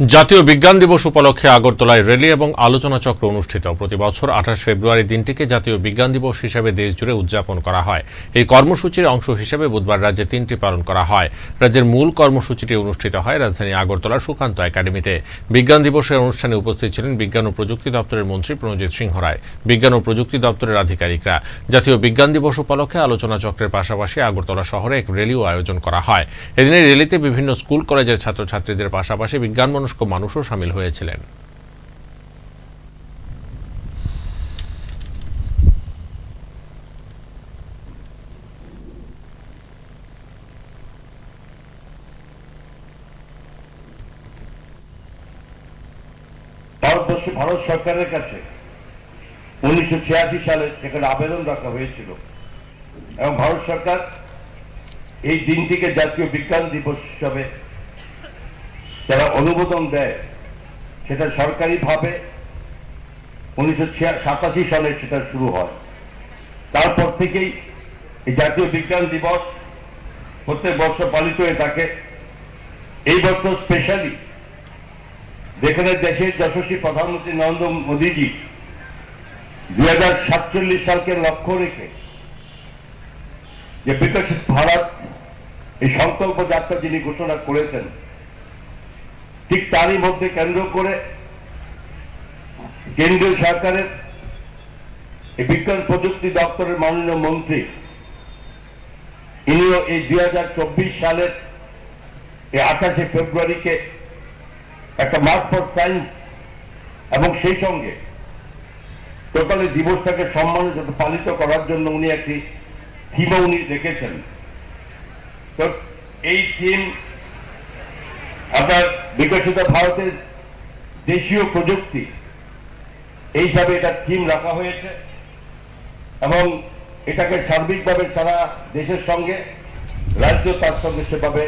জাতীয় বিজ্ঞান দিবস উপলক্ষে আগরতলায় র্যালি এবং আলোচনা চক্র অনুষ্ঠিত। প্রতি বছর আঠাশ ফেব্রুয়ারি দিনটিকে জাতীয় বিজ্ঞান দিবস হিসেবে দেশজুড়ে উদযাপন করা হয়। এই কর্মসূচির অংশ হিসেবে বুধবার রাজ্যে তিনটি পালন করা হয়। রাজ্যের মূল কর্মসূচিটি অনুষ্ঠিত হয় রাজধানী আগরতলার সুকান্ত একাডেমিতে। বিজ্ঞান দিবসের অনুষ্ঠানে উপস্থিত ছিলেন বিজ্ঞান ও প্রযুক্তি দপ্তরের মন্ত্রী প্রণজিৎ সিংহ রায়, বিজ্ঞান ও প্রযুক্তি দপ্তরের আধিকারিকরা। জাতীয় বিজ্ঞান দিবস উপলক্ষে আলোচনা চক্রের পাশাপাশি আগরতলা শহরে এক র্যালিও আয়োজন করা হয়। এদিন এই র্যালিতে বিভিন্ন স্কুল, কলেজের ছাত্রছাত্রীদের পাশাপাশি বিজ্ঞানমনস্ক মানুষও সামিল হয়েছিলেন। ভারত সরকারের কাছে উনিশশো ছিয়াশি সালে সেখানে আবেদন রাখা হয়েছিল। এবং ভারত সরকার এই দিনটিকে জাতীয় বিজ্ঞান দিবস হিসাবে যারা অনুমোদন দেয়, সেটা সরকারিভাবে উনিশশো সাতাশি সালে সেটা শুরু হয়। তারপর থেকেই এই জাতীয় বিজ্ঞান দিবস প্রত্যেক বছর পালিত হয়ে থাকে। এই বছর স্পেশালি যেখানে দেশের যশস্বী প্রধানমন্ত্রী নরেন্দ্র মোদীজি দুই হাজার সাতচল্লিশ সালকে লক্ষ্য রেখে যে বিকশিত ভারত এই সংকল্প যাত্রা যিনি ঘোষণা করেছেন ঠিক তারই মধ্যে কেন্দ্র করে কেন্দ্রীয় সরকারের বিজ্ঞান প্রযুক্তি দপ্তরের মাননীয় মন্ত্রী, ইনিও এই দুই হাজার চব্বিশ সালের এই আঠাশে ফেব্রুয়ারিকে একটা মার্ক ফর সায়েন্স এবং সেই সঙ্গে টোটালি দিবসটাকে সম্মানের সাথে পালিত করার জন্য উনি একটি থিমও উনি রেখেছেন। তো এই থিম আপনার বিকশিত ভারতের দেশীয় প্রযুক্তি এই হিসাবে এটা থিম রাখা হয়েছে এবং এটাকে সার্বিকভাবে সারা দেশের সঙ্গে, রাজ্য তার সঙ্গে সেভাবে